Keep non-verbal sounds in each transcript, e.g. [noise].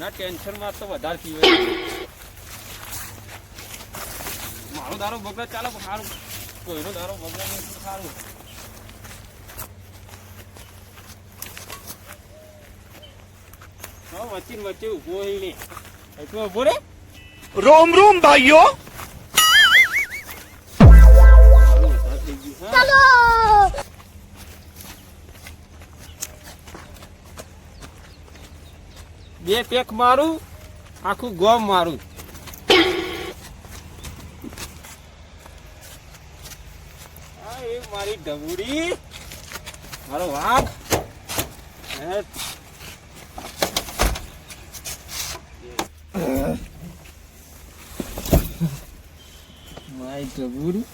ના, ટેન્શનમાં તો વધારે થઈ હોય મારો દારો બગડા, ચાલો સારું કોઈનો દારો બગડા નહીં સારું. વચ્ચે વચ્ચે ઊભો હોય નહીં ઊભો રે. રોમ રોમ ભાઈઓ. બે પેક મારું આખું ગોમ મારું. મારી ડબુડી. મારો વાઘ. મારી ડબુડી.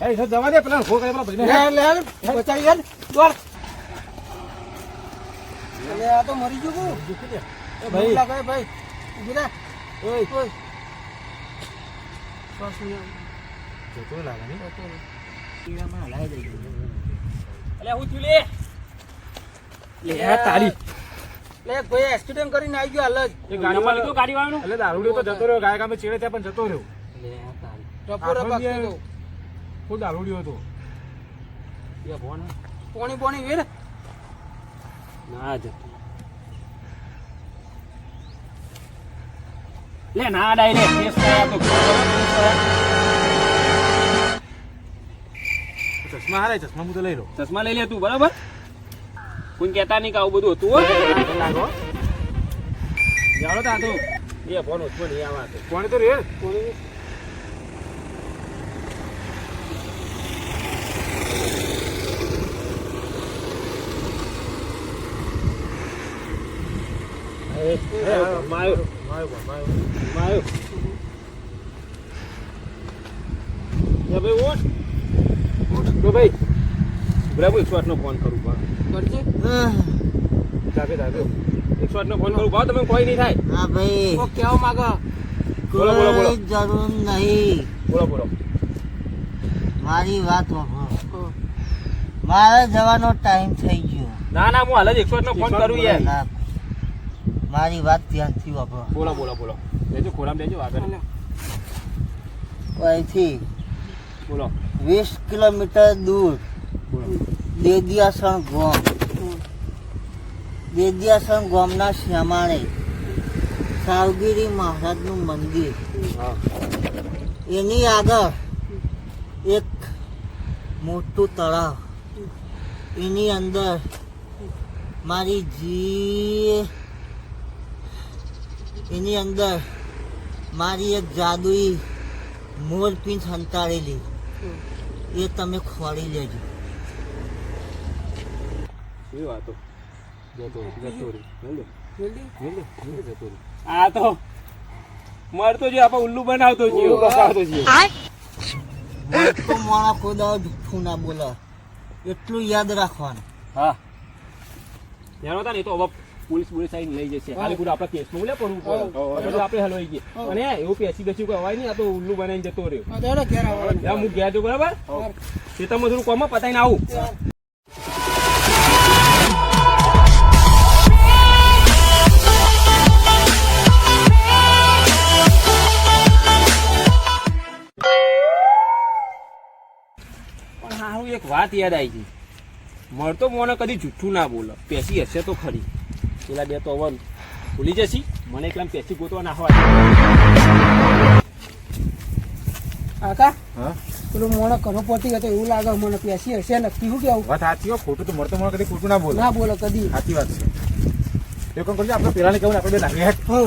જવા દે પેલા હો કરે પેલા ભાઈને. બચાવી યાર દોડ. અલે આ તો મરી ગયું કુ ભાઈ. લાગે ભાઈ. ઊભી રે. ઓય. ઓય. શ્વાસ નહીં આવે. લાગે નહીં? પીળામાં હલાઈ દઈ અલે હું છું લે. લે તારી લે કોઈ એક્સિડન્ટ કરીને આવી ગયો હાલ જ. ગાડીમાં લીધું ગાડી વાળાનું? એટલે દારૂડિયો તો જતો રહ્યો ગાય કામે ચેડે ત્યાં પણ જતો રહ્યો. લે તારી ટપોરો આખો તો દારૂડિયો હતો એ ભોન પોણી પોણી વેર ના જતું લે ના કેસ તો ચશ્મા હારે ચશ્મા હું તો લઈ લો ચશ્મા લઈ લે તું બરાબર કોઈ કહેતા નહીં કે આવું બધું હતું હોય લાગો જાણો તા તું એ ફોન ઓછો નહીં આવા કોણે તો રે માયો માયો માયો. માયો યા ભાઈ ઓટ તો ભાઈ બરાબર એકસો આઠનો ફોન કરું બા કરજે જાગે જાગે એકસો આઠનો ફોન કરું બા તમે કોઈ નહીં થાય હા ભાઈ ઓ કેવો માગો બોલો બોલો બોલો જરૂર નહીં બોલો બોલો મારી વાત મારે જવાનો ટાઈમ થઈ ગયો ના ના હું હાલ જ એકસો આઠનો ફોન કરું યાર ના. મારી વાત ધ્યાનથી વાપરો બોલો બોલો બોલો. લેજો ખોરામ લેજો આગળ. અહીંથી બોલો. વીસ કિલોમીટર દૂર બોલો. દેદિયાસણ ગામ. દેદિયાસણ ગામના શ્યામાણે સાવગીરી મહારાજનું મંદિર. એની આગળ એક મોટું તળાવ. એની અંદર મારી જી એની અંદર મારી એક જાદુઈ મોરપીંછ સંતાડેલી એ તમે ખોળી લેજો. આ તો મળતો જે આપણે ઉલ્લુ બનાવતો છે ઉલ્લુ બતાવતો છે. તો જુઠ્ઠું ના બોલે એટલું યાદ રાખવાનું. હા. જાણો તા ને એ તો પોલીસ પોલીસ આવીને લઈ જશે. ખાલી પૂરા આપણા કેસમાં ઉલે પડવું પડે બધું આપણે હલવાઈ ગયા અને એવું પેસી બેસી કોઈ અવાય નહીં આ તો ઉલ્લુ બનાવીને જતો રહ્યો. હું ગયા છું બરાબર? ખેતરમાં થોડું કોમાં પતાવીને આવું. એક વાત યાદ આવી ગઈ. મળતો મોને કદી જૂઠું ના બોલે. પેસી હશે તો ખરી. પેલા બે તો હવે ભૂલી જશી? મને એકલા પેસી ગોતવા ના હોય. કાકા હા? પેલું મોણો કરો પોતી ગયો તો એવું લાગે મને. પેસી હશે નક્કી. શું કેવું? વાત સાચી હોય ખોટું તો મળતો મળે કદી ખોટું ના બોલે. ના બોલો કદી. સાચી વાત છે. એ કોણ કરજો આપણે પેલાને કહેવું આપણે બે લાગે. હો,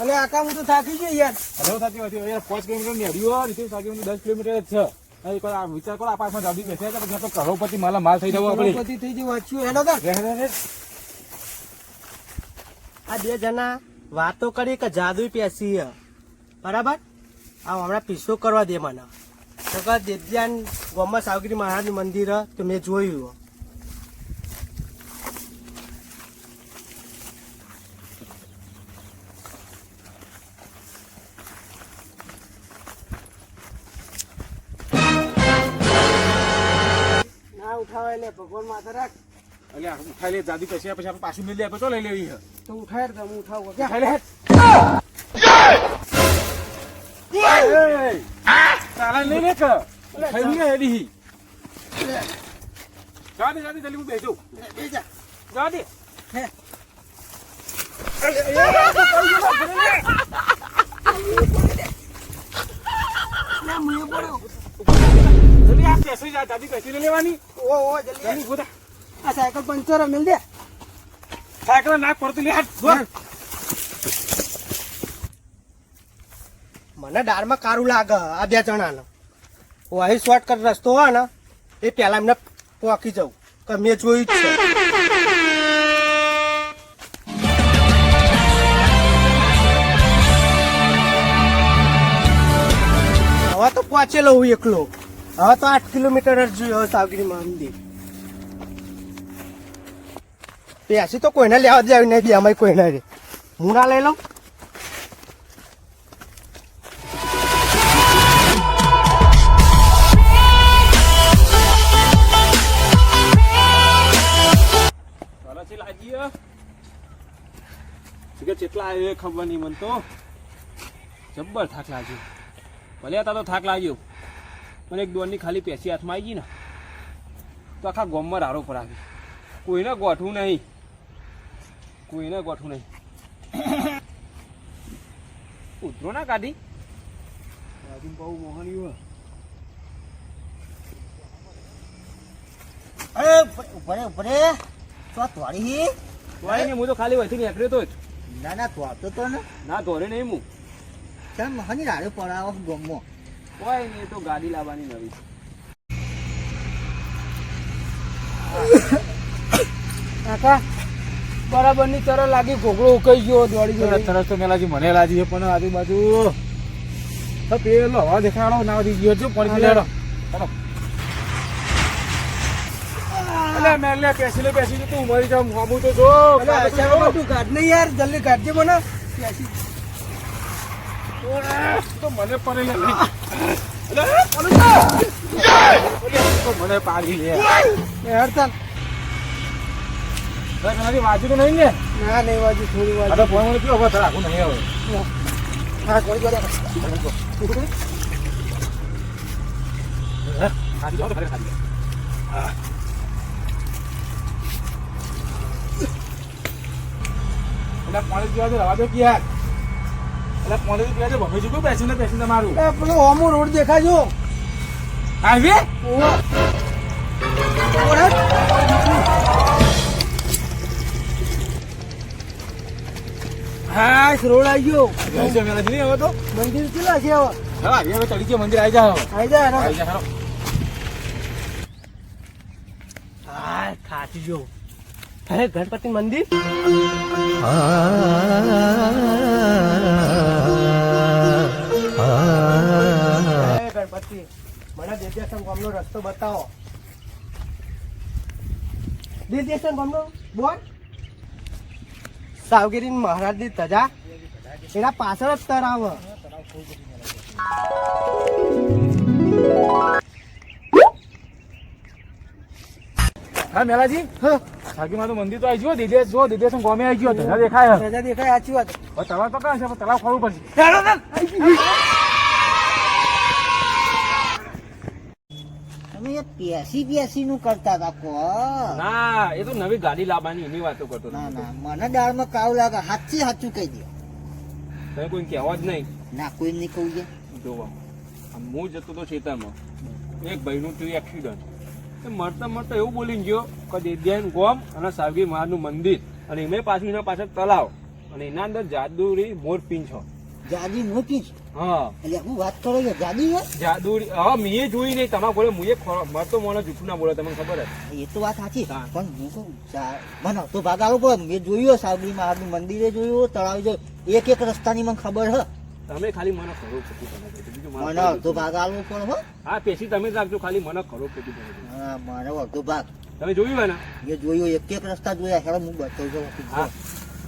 અલે આકા હું તો થાકી ગયો યાર. અરે થાકી છે. યાર પાંચ કિલોમીટરની અડીઓ નીચે સાચી વાત દસ કિલોમીટર જ છે. વિચાર કરો આ પાછમાં જાડી બેસે છે પછી કરોડપતિ માલા માલ થઈ જવો આપણે. થઈ જવું વાંચ્યું રહે. આ બે જણા વાતો કરી કે જાદુ પેસી હે. બરાબર? આ હમણાં પીસો કરવા દે મને. દેદ્યાન ગોમા સાવગીરી મહારાજનું મંદિર તો મેં જોયું. હે. ના ઉઠાવે એટલે ભગવાન માથે રાખ. એટલે ઉઠાઈ લે જાદી પછી પછી આપણે પાછું મેલી આપણે તો લઈ લેવી તો ઉઠાય તો હું ઉઠાવું. ક્યાં? ઉઠાઈ લે. તારા લઈ લે કે? ઉઠાઈ લે હેડી. જા દે જા દે જલ્દી હું બેસું. જા. દે. હે. જલ્દી આ પેસી જા જાદી પેસી લેવાની. ઓ ઓ જલ્દી જલ્દી ઊભો આ સાયકલ પંચર મિલ દે. સાયકલ નાક પડતી લે હાથ. મને દાળમાં કારું લાગે આ બે જણાને. હું અહીં શોર્ટકટ રસ્તો હોય ને એ પહેલા એમને પોકી જાઉં કે મેં જોયું જ છે. હવે તો પહોંચેલો હું એકલો. હવે તો આઠ કિલોમીટર જ જોયો સાવગીરી મંદિર પેસી તો કોઈને લેવા જ આવી નહીં બે અમે કોઈને રે. હું ના લઈ લઉં. હે. કેટલા એ ખબર નહીં મને તો. જબ્બર થાક લાગ્યો. ભલે તા તો થાક લાગ્યો. મને એક દોડની ખાલી પેસી હાથમાં આવી ગઈ ને તો આખા ગોમમાં રારો પર આવી કોઈને ગોઠવું નહીં. કોઈને ગોઠવું નહીં. [coughs] ઉતરો ના કાઢી રાજુ બહુ મોહન્યું અરે ઉપરે ઉપરે તો તોડી તોડી ને હું? તો ખાલી વહીથી નીકળ્યો તો જ. ના ના તોડતો તો ને. ના ધોરે નહીં હું. કેમ હની રાડે પડાવો ગમો હોય નહીં તો ગાડી લાવવાની નવી. કાકા બરાબરની તરફ લાગી ઘોઘળો ઉકાઈ ગયો દોડી ગયો તરત તો મેલાજી મને લાગી છે પણ આજુબાજુ પેલો હવા દેખાડો ના વધી ગયો છો પણ પેલો અલે મેલે પેસી લે પેસી લે તું મરી જામ હામું તો જો. કાઢ નહીં યાર જલ્દી કાઢજે મને. પેસી તો મને પડે લે અલે અલે તો મને પાડી લે હેડતા તમારી વાજુ તો નહીં ને નહીં વાજુ થોડી વાર તો ફોન મને કયો નહીં હવે હા તો ખાલી એટલે પાણી પીવા દે રવા કે યાર? એટલે પાણી ભમે બેસીને બેસીને મારું એ પેલો ઓમો રોડ હા રોડ આવી ગયો. હવે તો? મંદિર કેટલા છે હવે? હવે ચડી ગયો મંદિર આવી જાય આવી જાય આવી હા ખાચી જો. હે ગણપતિ મંદિર? હે ગામનો રસ્તો બતાવો. દેદેશન ગામનો બોલ. સાવગીરી મહારાજની તજા એના પાછળ જ તરાવ હા મેલાજી? હા. સાગીમાં તો મંદિર તો આવી ગયો દીદે જો દિદેશ ગોમે આવી ગયો. ધજા દેખાય રજા દેખાય સાચી વાત. તળાવ તો કાં છે? તળાવ ખોલવું પડશે. પેસી પેસી નું કરતા હતા કો. ના એ તો નવી ગાડી લાવવાની એની વાતો કરતો ના ના મને દાળમાં કાવ લાગે સાચી સાચું કહી દે. તમે કોઈ કહેવા જ નહીં. ના કોઈ નહીં કહું છે જોવા. હું જતો તો ખેતરમાં એક ભાઈનું થયું એક્સિડન્ટ એ મરતા મરતા એવું બોલીને ગયો કે દેદ્યાન ગોમ અને સાવગી મહાનું મંદિર. અને એમાં પાછું એના પાછળ તલાવ અને એના અંદર જાદુરી મોર પીંછો જાદી મોટી છે. હા. એટલે હું વાત કરો છો જાદી છે? જાદુરી હા મીએ જોઈ નહીં. તમારા બોલે મુએ મરતો મોનો જૂઠું ના બોલે તમને ખબર જ. એ તો વાત સાચી હા. પણ હું કહું જા- મને તો ભાગ પણ મેં જોયું સાબરી મહારાજનું મંદિરે જોયું તળાવ જોયું. એક એક રસ્તાની મને ખબર હ. તમે ખાલી મને ખરો ખોટી મને અડધો ભાગ આલવો પણ હો. હા પેશી તમે રાખજો ખાલી મને ખરો ખોટી હા મારે અડધો ભાગ. તમે જોયું હોય ને? મેં જોયું એક એક રસ્તા જોયા. હેડો હું બતાવજો હા.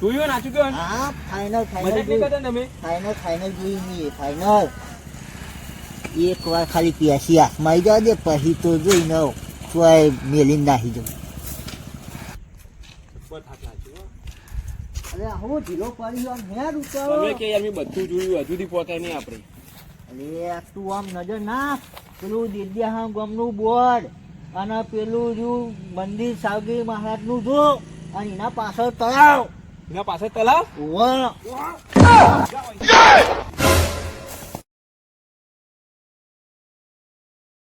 જોયું નાચું કે હા ફાઈનલ ફાઈનલ ને તમે? ફાઈનલ ફાઈનલ જોયું નહીં ફાઇનલ એક વાર ખાલી પ્યાસી હાથમાં આવી જવા દે પછી તો જોઈને તોય મેલીને નાહી જવું. અરે હું ઢીલો પડી ગયો આમ રૂપિયા તમે કે યાર મેં બધું જોયું હજુ સુધી પહોંચાય નહીં આપણે. અરે તું આમ નજર નાખ. પેલું દિદ્યા ગામનું બોર્ડ અને પેલું જો મંદિર સાવગીરી મહારાજનું જો અને એના પાછળ તળાવ. એના પાસે તલાવ?